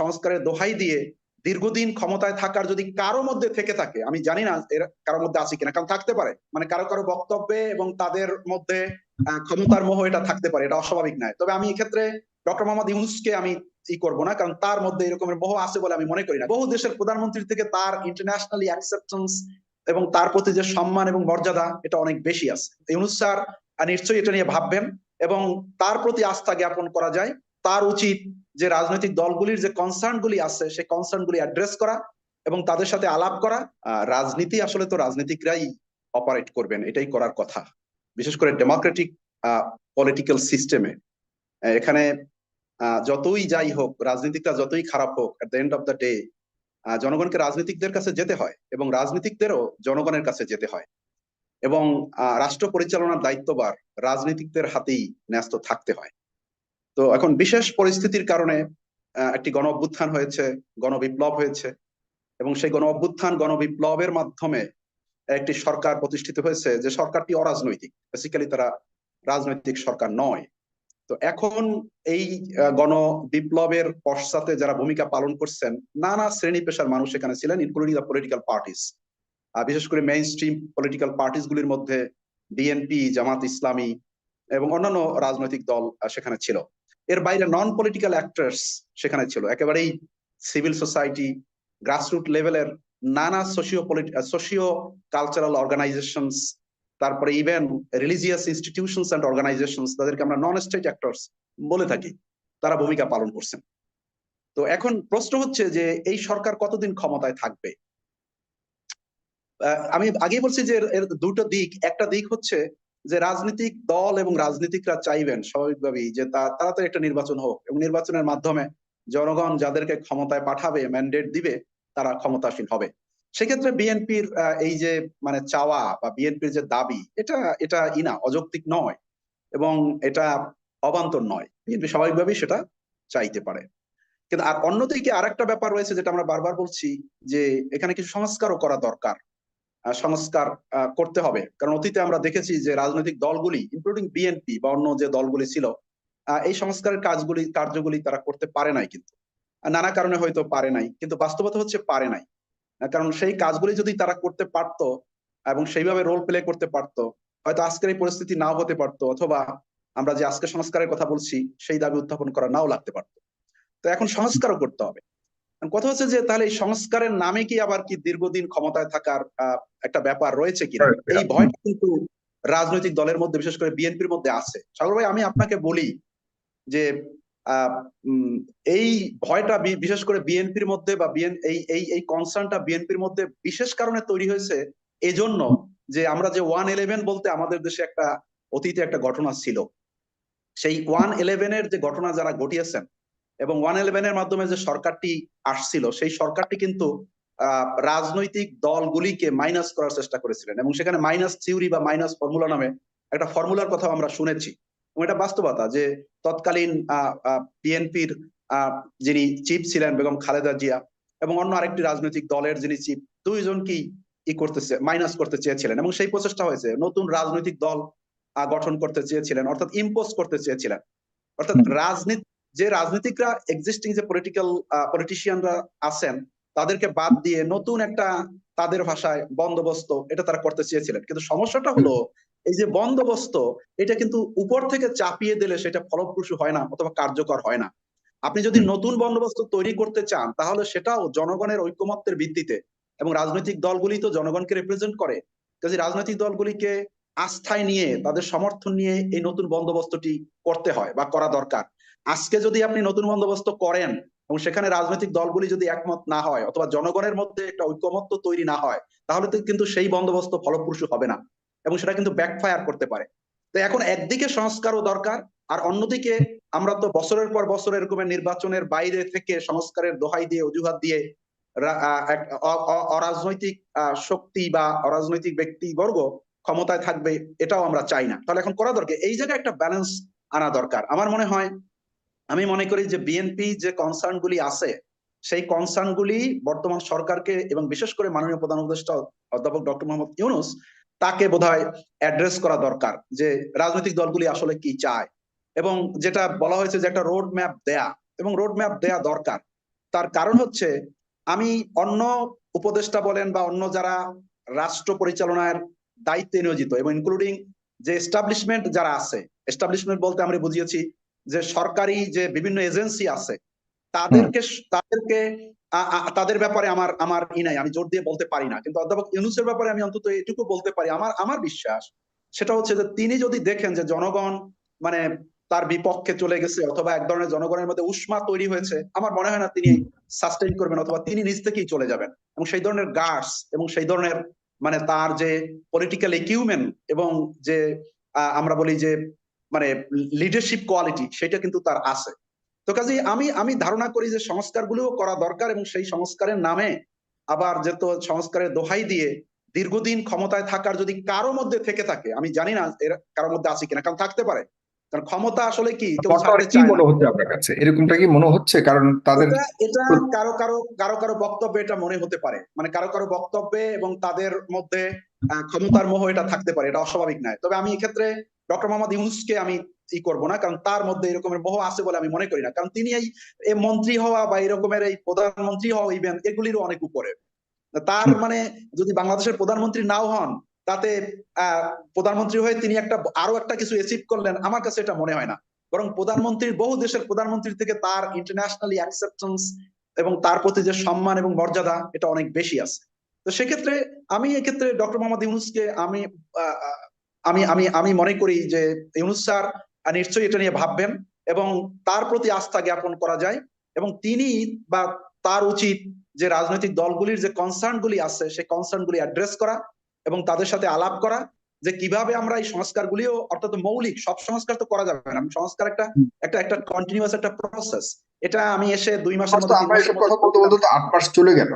সংস্কারের দোহাই দিয়ে দীর্ঘদিন ক্ষমতায় থাকার যদি কারও মধ্যে থেকে থাকে, আমি জানি না এর কারোর মধ্যে আছে কিনা, কারণ থাকতে পারে। মানে কারও কারও বক্তব্যে এবং তাদের মধ্যে ক্ষমতার মোহ এটা থাকতে পারে, এটা অস্বাভাবিক নয়। তবে আমি এক্ষেত্রে ডক্টর মোহাম্মদ ইউনুসকে আমি ই করব না, কারণ তার মধ্যে এরকমের মোহ আছে বলে আমি মনে করি না। বহু দেশের প্রধানমন্ত্রী থেকে তার ইন্টারন্যাশনালি অ্যাকসেপ্টেন্স এবং তার প্রতি যে সম্মান এবং মর্যাদা, এটা অনেক বেশি আছে। ইউনুস স্যার নিশ্চয়ই এটা নিয়ে ভাববেন এবং তার প্রতি আস্থা জ্ঞাপন করা যায়। তার উচিত যে রাজনৈতিক দলগুলির যে কনসার্ন গুলি আছে, সেই কনসার্ন গুলি অ্যাড্রেস করা এবং তাদের সাথে আলাপ করা। রাজনীতি আসলে তো রাজনীতিকরাই অপারেট করবেন, এটাই করার কথা। বিশেষ করে ডেমোক্রেটিক পলিটিক্যাল সিস্টেমে এখানে যতই যাই হোক, রাজনীতিকরা যতই খারাপ হোক at the end of the day জনগণকে রাজনীতিকদের কাছে যেতে হয় এবং রাজনীতিকদেরও জনগণের কাছে যেতে হয়। এবং রাষ্ট্র পরিচালনার দায়িত্ববার রাজনীতিকদের হাতেই ন্যস্ত থাকতে হয়। তো এখন বিশেষ পরিস্থিতির কারণে একটি গণ অভ্যুত্থান হয়েছে গণবিপ্লব হয়েছে এবং সেই গণ অভ্যুত্থান গণবিপ্লবের মাধ্যমে একটি সরকার প্রতিষ্ঠিত হয়েছে যে সরকারটি অরাজনৈতিক। বেসিক্যালি তারা রাজনৈতিক সরকার নয়। তো এখন এই গণ বিপ্লবের পশ্চাতে যারা ভূমিকা পালন করছেন, নানা শ্রেণি পেশার মানুষ এখানে ছিলেন ইনক্লুডিং দ্য পলিটিক্যাল পার্টিস বিশেষ করে মেইন স্ট্রিম পলিটিক্যাল পার্টিস গুলির মধ্যে বিএনপি জামাত ইসলামী এবং অন্যান্য রাজনৈতিক দল সেখানে ছিল। এর বাইরে নন পলিটিক্যাল অ্যাক্টার্স সেখানে ছিল। একেবারেই সিভিল সোসাইটি গ্রাসরুট লেভেলের নানা সোশিও সোশিও কালচারাল অর্গানাইজেশনস তারপরে even religious institutions and organisations তাদেরকে আমরা নন স্টেট অ্যাক্টরস বলে থাকি, তারা ভূমিকা পালন করছেন। তো এখন প্রশ্ন হচ্ছে যে এই সরকার কতদিন ক্ষমতায় থাকবে? আমি আগেই বলছি যে এর দুটো দিক। একটা দিক হচ্ছে যে রাজনৈতিক দল এবং রাজনীতিকরা চাইবেন স্বাভাবিকভাবেই যে তা তাড়াতাড়ি একটা নির্বাচন হোক এবং নির্বাচনের মাধ্যমে জনগণ যাদেরকে ক্ষমতায় পাঠাবে ম্যান্ডেট দিবে, তারা ক্ষমতাসীন হবে। সেক্ষেত্রে বিএনপির এই যে মানে চাওয়া বা বিএনপির যে দাবি, এটা এটা ইনা, অযৌক্তিক নয় এবং এটা অবান্তর নয়। বিএনপি স্বাভাবিকভাবেই সেটা চাইতে পারে। কিন্তু আর অন্যদিকে আরেকটা ব্যাপার রয়েছে যেটা আমরা বারবার বলছি যে এখানে কিছু সংস্কারও করা দরকার। সংস্কার করতে হবে। কারণ অতীতে আমরা দেখেছি যে রাজনৈতিক দলগুলি ইনক্লুডিং বিএনপি বা অন্য যে দলগুলি ছিল এই সংস্কারের কাজগুলি, কার্যগুলি তারা করতে পারে নাই কিন্তু। নানা কারণে হয়তো পারে নাই, কিন্তু বাস্তবতা হচ্ছে পারে নাই। কারণ সেই কাজগুলি যদি তারা করতে পারতো এবং সেইভাবে রোল প্লে করতে পারতো, হয়তো আজকের এই পরিস্থিতি নাও হতে পারতো, অথবা আমরা যে আজকে সংস্কারের কথা বলছি, সেই দাবি উত্থাপন করা নাও লাগতে পারতো। তো এখন সংস্কারও করতে হবে। কথা হচ্ছে যে তাহলে এই সংস্কারের নামে কি আবার কি দীর্ঘদিন ক্ষমতায় থাকার একটা ব্যাপার রয়েছে কিনা? এই ভয়টা কিন্তু রাজনৈতিক দলের মধ্যে বিশেষ করে বিএনপির মধ্যে আছে। সাগর ভাই আমি আপনাকে বলি যে এই ভয়টা বিশেষ করে বিএনপির মধ্যে বা বিএন এই এই এই কনসার্নটা বিএনপির মধ্যে বিশেষ কারণে তৈরি হয়েছে এজন্য যে আমরা যে ওয়ান ইলেভেন বলতে আমাদের দেশে একটা অতীতে একটা ঘটনা ছিল। সেই ওয়ান ইলেভেনের যে ঘটনা যারা ঘটিয়েছেন এবং ওয়ান ইলেভেনের মাধ্যমে যে সরকারটি আসছিল সেই সরকারটি কিন্তু রাজনৈতিক দলগুলিকে মাইনাস করার চেষ্টা করেছিলেন। এবং সেখানে মাইনাস থিওরি বা মাইনাস ফর্মুলা নামে একটা ফর্মুলার কথা আমরা শুনেছি। এবং এটা বাস্তবতা যে তৎকালীন বিএনপির যিনি চিফ ছিলেন বেগম খালেদা জিয়া এবং অন্য আরেকটি রাজনৈতিক দলের যিনি চিফ দুইজনকেই ই করতেছে মাইনাস করতে চেয়েছিলেন। এবং সেই প্রচেষ্টা হয়েছে। নতুন রাজনৈতিক দল আহ, গঠন করতে চেয়েছিলেন অর্থাৎ ইম্পোজ করতে চেয়েছিলেন। অর্থাৎ রাজনীতি যে রাজনীতিকরা এক্সিস্টিং যে পলিটিক্যাল পলিটিশিয়ানরা আছেন তাদেরকে বাদ দিয়ে নতুন একটা তাদের ভাষায় বন্দোবস্ত এটা তারা করতে চেয়েছিলেন। কিন্তু সমস্যাটা হলো এই যে বন্দোবস্ত এটা কিন্তু উপর থেকে চাপিয়ে দিলে সেটা ফলপ্রসূ হয় না অথবা কার্যকর হয় না। আপনি যদি নতুন বন্দোবস্ত তৈরি করতে চান তাহলে সেটাও জনগণের ঐক্যমত্যের ভিত্তিতে এবং রাজনৈতিক দলগুলি তো জনগণকে রিপ্রেজেন্ট করে। কাজে রাজনৈতিক দলগুলিকে আস্থায় নিয়ে তাদের সমর্থন নিয়ে এই নতুন বন্দোবস্তটি করতে হয় বা করা দরকার। আজকে যদি আপনি নতুন বন্দোবস্ত করেন এবং সেখানে রাজনৈতিক দলগুলি যদি একমত না হয় অথবা জনগণের মধ্যে একটা ঐক্যমত্য তৈরি না হয়, তাহলে তো কিন্তু সেই বন্দোবস্ত ফলপ্রসূ হবে না এবং সেটা কিন্তু ব্যাকফায়ার করতে পারে। তো এখন একদিকে সংস্কারও দরকার আর অন্যদিকে আমরা তো বছরের পর বছর এরকমের নির্বাচনের বাইরে থেকে সংস্কারের দোহাই দিয়ে, অজুহাত দিয়ে অরাজনৈতিক শক্তি বা অরাজনৈতিক ব্যক্তিবর্গ ক্ষমতায় থাকবে এটাও আমরা চাই না। তাহলে এখন করা দরকার, এই জায়গায় একটা ব্যালেন্স আনা দরকার। আমার মনে হয় আমি মনে করি যে বিএনপি যে কনসার্ন গুলি আছে, সেই কনসার্ন গুলি বর্তমান সরকারকে এবং বিশেষ করে মাননীয় প্রধান উপদেষ্টা অধ্যাপক ডক্টর মোহাম্মদ ইউনুস, তাকে বোধহয় অ্যাড্রেস করা দরকার যে রাজনৈতিক দলগুলি আসলে কি চায়। এবং যেটা বলা হয়েছে যে একটা রোড ম্যাপ দেয়া, এবং রোড ম্যাপ দেয়া দরকার। তার কারণ হচ্ছে, আমি অন্য উপদেষ্টা বলেন বা অন্য যারা রাষ্ট্র পরিচালনার দায়িত্বে নিয়োজিত, এবং ইনক্লুডিং যে এস্টাবলিশমেন্ট যারা আছে এস্টাবলিশমেন্ট বলতে আমরা বুঝিয়েছি যে সরকারি যে বিভিন্ন এজেন্সি আছে তাদেরকে তাদেরকে তাদের ব্যাপারে আমার আমার ই নাই আমি জোর দিয়ে বলতে পারি না। কিন্তু অধ্যাপক ইউনুসের ব্যাপারে আমি অন্তত এটুকু বলতে পারি। আমার আমার বিশ্বাস সেটা হচ্ছে যে তিনি যদি দেখেন যে জনগণ মানে তার বিপক্ষে চলে গেছে অথবা এক ধরনের জনগণের মধ্যে উষ্মা তৈরি হয়েছে আমার মনে হয় না তিনি সাস্টেইন করবেন অথবা তিনি নিজ থেকেই চলে যাবেন। এবং সেই ধরনের গার্ডস এবং সেই ধরনের মানে তার যে পলিটিক্যাল ইকুইপমেন্ট এবং যে আহ, আমরা বলি যে মানে লিডারশিপ কোয়ালিটি সেটা কিন্তু তার আছে। তো কাজে আমি আমি ধারণা করি যে সংস্কারগুলোও করা দরকার এবং সেই সংস্কারের নামে আবার যে তো সংস্কারের দোহাই দিয়ে দীর্ঘদিন ক্ষমতায় থাকার যদি কারও মধ্যে থেকে থাকে আমি জানি না এর কারোর মধ্যে আছে কিনা কারণ থাকতে পারে। কারণ ক্ষমতা আসলে কি কি মনে হচ্ছে আপনার কাছে? এরকমটা কি মনে হচ্ছে? কারণ তাদের এটা কারও কারও কারও কারও বক্তব্যে এটা মনে হতে পারে। মানে কারও কারও বক্তব্যে এবং তাদের মধ্যে ক্ষমতার মোহ এটা থাকতে পারে এটা অস্বাভাবিক নয়। তবে আমি এক্ষেত্রে ডক্টর মোহাম্মদ ইউনুসকে আমি ই করব না কারণ তার মধ্যে এরকমের মোহ আছে বলে আমি মনে করি না। কারণ তিনি এই মন্ত্রী হওয়া বা এরকমের এই প্রধানমন্ত্রী হওয়া ইভেন এগুলিরও অনেক উপরে। তার মানে যদি বাংলাদেশের প্রধানমন্ত্রী নাও হন তাতে আহ প্রধানমন্ত্রী হয়ে তিনি একটা আরও একটা কিছু অ্যাচিভ করলেন আমার কাছে এটা মনে হয় না। বরং প্রধানমন্ত্রীর বহু দেশের প্রধানমন্ত্রীর থেকে তার ইন্টারন্যাশনালি অ্যাকসেপ্টেন্স এবং তার প্রতি যে সম্মান এবং মর্যাদা এটা অনেক বেশি আছে। তো সেক্ষেত্রে আমি এক্ষেত্রে ডক্টর মোহাম্মদ ইউনুসকে আমি আমি আমি আমি মনে করি যে ইউনুস স্যার নিশ্চয়ই এটা নিয়ে ভাববেন এবং তার প্রতি আস্থা জ্ঞাপন করা যায় এবং তিনি বা তার উচিত যে রাজনৈতিক দলগুলির যে কনসার্ন গুলি আছে সেই কনসার্ন গুলি অ্যাড্রেস করা এবং তাদের সাথে আলাপ করা যে কীভাবে আমরা এই সংস্কার গুলিও অর্থাৎ মৌলিক সব সংস্কার তো করা যাবে না। সংস্কার একটা একটা একটা কন্টিনিউয়াস একটা প্রসেস এটা আমি এসে দুই মাসের তো মধ্যে আমরা কথা বলতে বলতে আট মাস চলে গেল।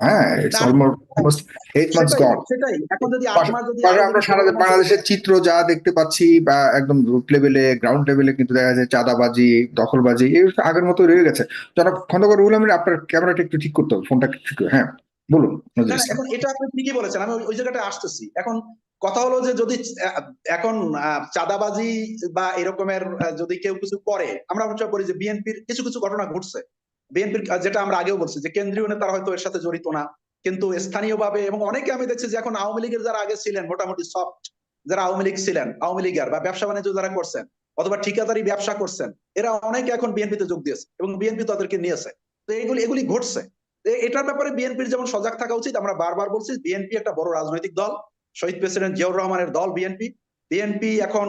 হ্যাঁ it's almost eight months gone সেটাই এখন যদি যদি আমরা সারা বাংলাদেশের চিত্র যা দেখতে পাচ্ছি বা একদম রুট লেভেলে গ্রাউন্ড লেভেলে কিন্তু দেখা যায় চাঁদাবাজি দখলবাজি এই আগের মতো রয়ে গেছে। জনাব খন্দকার রুহুল আমিন আপনার ক্যামেরাটা একটু ঠিক করতে হবে ফোনটা ঠিক হ্যাঁ বলুন এখন এটা আপনি ঠিকই বলেছেন আমি ওই- জায়গাটা আসতেছি। এখন কথা হলো যে যদি এখন চাঁদাবাজি বা এরকমের যদি কেউ কিছু করে আমরা মনে করি যে বিএনপির কিছু কিছু ঘটনা ঘটছে। বিএনপির যেটা আমরা আগেও বলছি যে কেন্দ্রীয় নেতারা হয়তো এর সাথে জড়িত না। কিন্তু স্থানীয়ভাবে এবং অনেকে আমি দেখছি যে এখন আওয়ামী লীগের যারা আগে ছিলেন, মোটামুটি সফট যারা আওয়ামী লীগ ছিলেন, আওয়ামী লীগের বা ব্যবসা বাণিজ্য যারা করছেন অথবা ঠিকাদারি ব্যবসা করছেন, এরা অনেকে এখন বিএনপিতে যোগ দিয়েছে এবং বিএনপি তাদেরকে নিয়েছে। তো এগুলি এগুলি ঘটছে। এটার ব্যাপারে বিএনপির যেমন সজাগ থাকা উচিত, আমরা বারবার বলছি বিএনপি একটা বড় রাজনৈতিক দল। শহীদ প্রেসিডেন্ট জিয়াউর রহমানের দল বিএনপি। বিএনপি এখন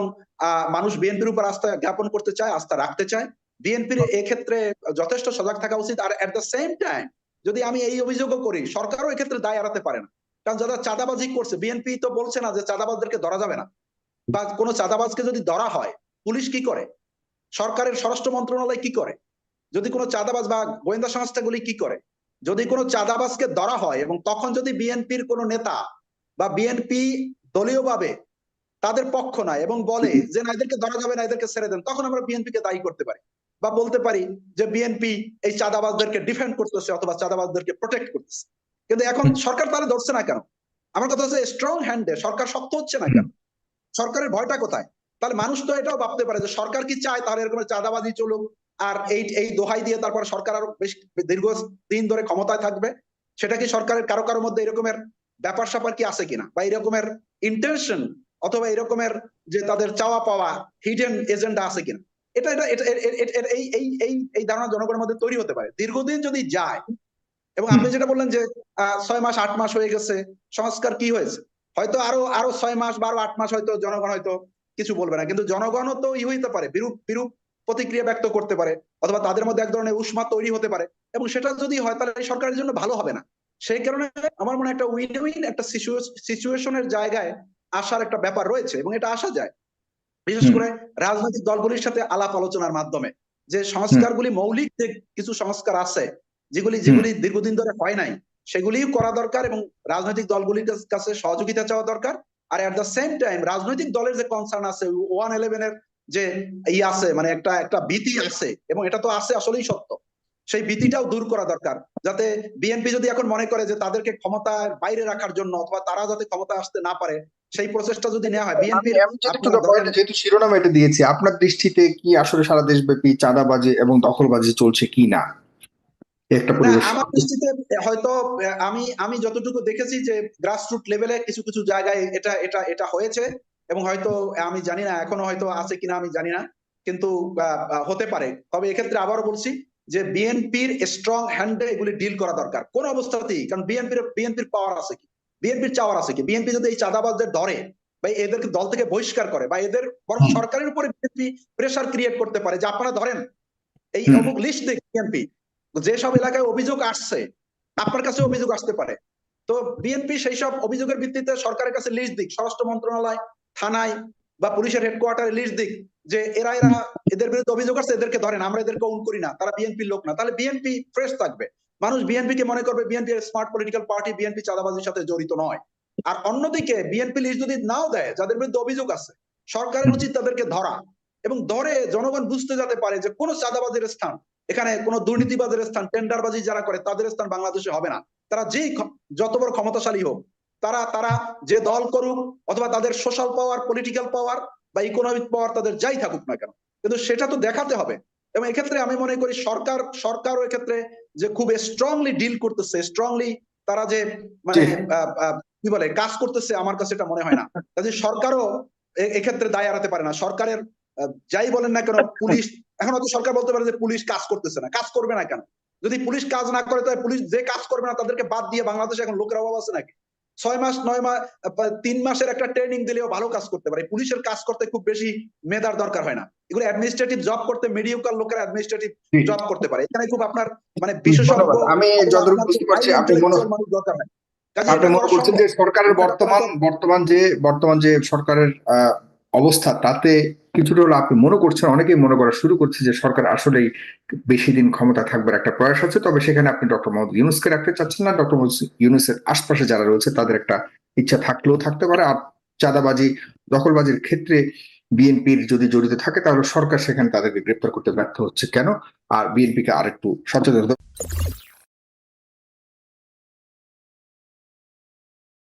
মানুষ বিএনপির উপর আস্থা জ্ঞাপন করতে চায়, আস্থা রাখতে চায়। বিএনপির এক্ষেত্রে যথেষ্ট সজাগ থাকা উচিত। আর এট দ্য সেম টাইম যদি আমি এই অভিযোগও করি, সরকারও এক্ষেত্রে দায় এড়াতে পারে না। কারণ যারা চাঁদাবাজি করছে বিএনপি তো বলছে না যে চাঁদাবাজদেরকে ধরা যাবে না। বা কোনো চাঁদাবাজকে যদি ধরা হয়, পুলিশ কি করে? সরকারের স্বরাষ্ট্র মন্ত্রণালয় কি করে? যদি কোনো চাঁদাবাজ বা গোয়েন্দা সংস্থাগুলি কি করে? যদি কোনো চাঁদাবাজকে ধরা হয় এবং তখন যদি বিএনপির কোনো নেতা বা বিএনপি দলীয়ভাবে তাদের পক্ষ নয় এবং বলে যে না, এদেরকে ধরা যাবে না, এদেরকে ছেড়ে দেন, তখন আমরা বিএনপি কে দায়ী করতে পারি। বা বলতে পারি যে বিএনপি এই চাঁদাবাজদেরকে ডিফেন্ড করতেছে অথবা চাঁদাবাজদেরকে প্রোটেক্ট করতেছে। কিন্তু এখন সরকার তাহলে ধরছে না কেন? আমার কথা হচ্ছে স্ট্রং হ্যান্ডে সরকার শক্ত হচ্ছে না কেন? সরকারের ভয়টা কোথায়? তাহলে মানুষ তো এটাও ভাবতে পারে যে সরকার কি চায়? তাহলে এরকম চাঁদাবাজি চলুক। আর এই এই দোহাই দিয়ে তারপর সরকার আরও বেশ দীর্ঘ দিন ধরে ক্ষমতায় থাকবে। সেটা কি সরকারের কারও কারোর মধ্যে এরকমের ব্যাপার স্যাপার কি আছে কিনা? বা এরকমের ইন্টেনশন অথবা এরকমের যে তাদের চাওয়া পাওয়া হিডেন এজেন্ডা আছে কিনা? এটা এটা এই এই এই এই ধারণা জনগণের মধ্যে তৈরি হতে পারে। দীর্ঘদিন যদি যায়, এবং আপনি যেটা বললেন যে ছয় মাস, আট মাস হয়ে গেছে, সংস্কার কি হয়েছে? হয়তো আরও আরও ছয় মাস বা আরও আট মাস হয়তো জনগণ হয়তো কিছু বলবে না। কিন্তু জনগণও তো ই হইতে পারে, বিরূপ বিরূপ প্রতিক্রিয়া ব্যক্ত করতে পারে, অথবা তাদের মধ্যে এক ধরনের উষ্মা তৈরি হতে পারে, এবং সেটা যদি হয় তাহলে সরকারের জন্য ভালো হবে না। সেই কারণে আমার মনে একটা উইন উইন একটা সিচুয়েশনের জায়গায় আসার একটা ব্যাপার রয়েছে, এবং এটা আসা যায়। বিশেষ করে রাজনৈতিক দলগুলির সাথে আলাপ আলোচনার মাধ্যমে যে সংস্কারগুলি মৌলিক যে কিছু সংস্কার আছে যেগুলি যেগুলি দীর্ঘদিন ধরে হয় নাই সেগুলিও করা দরকার এবং রাজনৈতিক দলগুলির কাছে সহযোগিতা চাওয়া দরকার। আর এট দ্য সেম টাইম রাজনৈতিক দলের যে কনসার্ন আছে ওয়ান ইলেভেন এর যে ই আছে মানে একটা একটা ভীতি আছে এবং এটা তো আছে আসলেই সত্য সেই ভীতিটাও দূর করা দরকার। যাতে বিএনপি যদি এখন মনে করে যে তাদেরকে ক্ষমতার বাইরে রাখার জন্য অথবা তারা যাতে ক্ষমতা আসতে না পারে সেই প্রচেষ্টা যদি নেওয়া হয় point যেহেতু শিরোনাম এটা দিয়েছি আপনার দৃষ্টিতে কি আসলে সারা দেশব্যাপী চাঁদাবাজি এবং দখলবাজি চলছে কি না? একটা পরিবেশ আমার দৃষ্টিতে হয়তো আমি আমি যতটুকু দেখেছি যে গ্রাসরুট লেভেলে কিছু কিছু জায়গায় এটা এটা এটা হয়েছে এবং হয়তো আমি জানি না এখনও হয়তো আছে কিনা আমি জানি না কিন্তু হতে পারে। তবে এক্ষেত্রে আবারও বলছি যে বিএনপির স্ট্রং হ্যান্ডে এগুলি ডিল করা দরকার। কোন অবস্থাতেই কারণ বিএনপির বিএনপির পাওয়ার আছে কি? বিএনপির চাওয়ার আছে কি? বিএনপি যদি এই চাঁদাবাজদের ধরে বা এদেরকে দল থেকে বহিষ্কার করে বা এদের বরং সরকারের উপরে বিএনপি প্রেসার ক্রিয়েট করতে পারে যে আপনারা ধরেন এই অমুক লিস্ট দেখ বিএনপি যেসব এলাকায় অভিযোগ আসছে আপনার কাছে অভিযোগ আসতে পারে। তো বিএনপি সেই সব অভিযোগের ভিত্তিতে সরকারের কাছে লিস্ট দিক স্বরাষ্ট্র মন্ত্রণালয় থানায় বা পুলিশের হেডকোয়ার্টারে লিস্ট দিক যে এরা এরা এদের বিরুদ্ধে অভিযোগ আছে এদেরকে ধরেন আমরা এদেরকে অন করি না তারা বিএনপির লোক না। তাহলে বিএনপি ফ্রেশ থাকবে। মানুষ বিএনপি কে মনে করবে BNP smart political party BNP চাঁদাবাজির সাথে জড়িত নয়। আর অন্যদিকে বিএনপি লিস্ট যদি নাও দেয়, যাদের বিরুদ্ধে অভিযোগ আছে, সরকারের উচিত তাদেরকে ধরা এবং ধরে জনগণ বুঝতে যেতে পারে যে কোন চাঁদাবাজের স্থান, এখানে কোন দুর্নীতিবাজের স্থান, টেন্ডারবাজি যারা করে, তাদের স্থান বাংলাদেশে হবে না। তারা যেই যত বড় ক্ষমতাশালী হোক, তারা তারা যে দল করুক অথবা তাদের সোশ্যাল পাওয়ার পলিটিক্যাল পাওয়ার বা ইকোনমিক পাওয়ার তাদের যাই থাকুক না কেন। কিন্তু সেটা তো দেখাতে হবে। এবং এক্ষেত্রে আমি মনে করি সরকার, সরকারও এক্ষেত্রে যে খুব স্ট্রংলি ডিল করতেছে স্ট্রংলি তারা যে মানে কি বলে কাজ করতেছে আমার কাছে এটা মনে হয় না। কাজে সরকারও এক্ষেত্রে দায় এড়াতে পারে না। সরকারের যাই বলেন না কেন পুলিশ এখন হয়তো সরকার বলতে পারে যে পুলিশ কাজ করতেছে না। কাজ করবে না কেন? যদি পুলিশ কাজ না করে তাহলে পুলিশ যে কাজ করবে না তাদেরকে বাদ দিয়ে বাংলাদেশে এখন লোকের অভাব আছে নাকি? ছয় মাস নয় মাস তিন মাসের একটা ট্রেনিং দিলেও ভালো কাজ করতে পারে। পুলিশের কাজ করতে খুব বেশি মেধার দরকার হয় না। এগুলো অ্যাডমিনিস্ট্রেটিভ জব করতে মেডিকেল লোকেরা অ্যাডমিনিস্ট্রেটিভ জব করতে পারে। এখানে খুব আপনার মানে বিশেষজ্ঞ আমি যতটুকু বুঝতে পারছি, আপনি মনে- দরকার নাই আপনি মনে করছেন যে সরকারের বর্তমান বর্তমান যে বর্তমান যে সরকারের অবস্থা, তাতে কিছুটা হলো আপনি মনে করছেন, অনেকেই মনে করা শুরু করছে যে সরকার আসলেই বেশি দিন ক্ষমতা থাকবার একটা প্রয়াস আছে। তবে সেখানে আপনি ডক্টর মোহাম্মদ ইউনুসকে রাখতে চাচ্ছেন না। ডক্টর মোহাম্মদ ইউনুসের আশপাশে যারা রয়েছে, তাদের একটা ইচ্ছা থাকলেও থাকতে পারে। আর চাঁদাবাজি, দখলবাজির ক্ষেত্রে বিএনপির যদি জড়িত থাকে, তাহলে সরকার সেখানে তাদেরকে গ্রেপ্তার করতে ব্যর্থ হচ্ছে। কেন? আর বিএনপিকে আরেকটু সচেতন হতে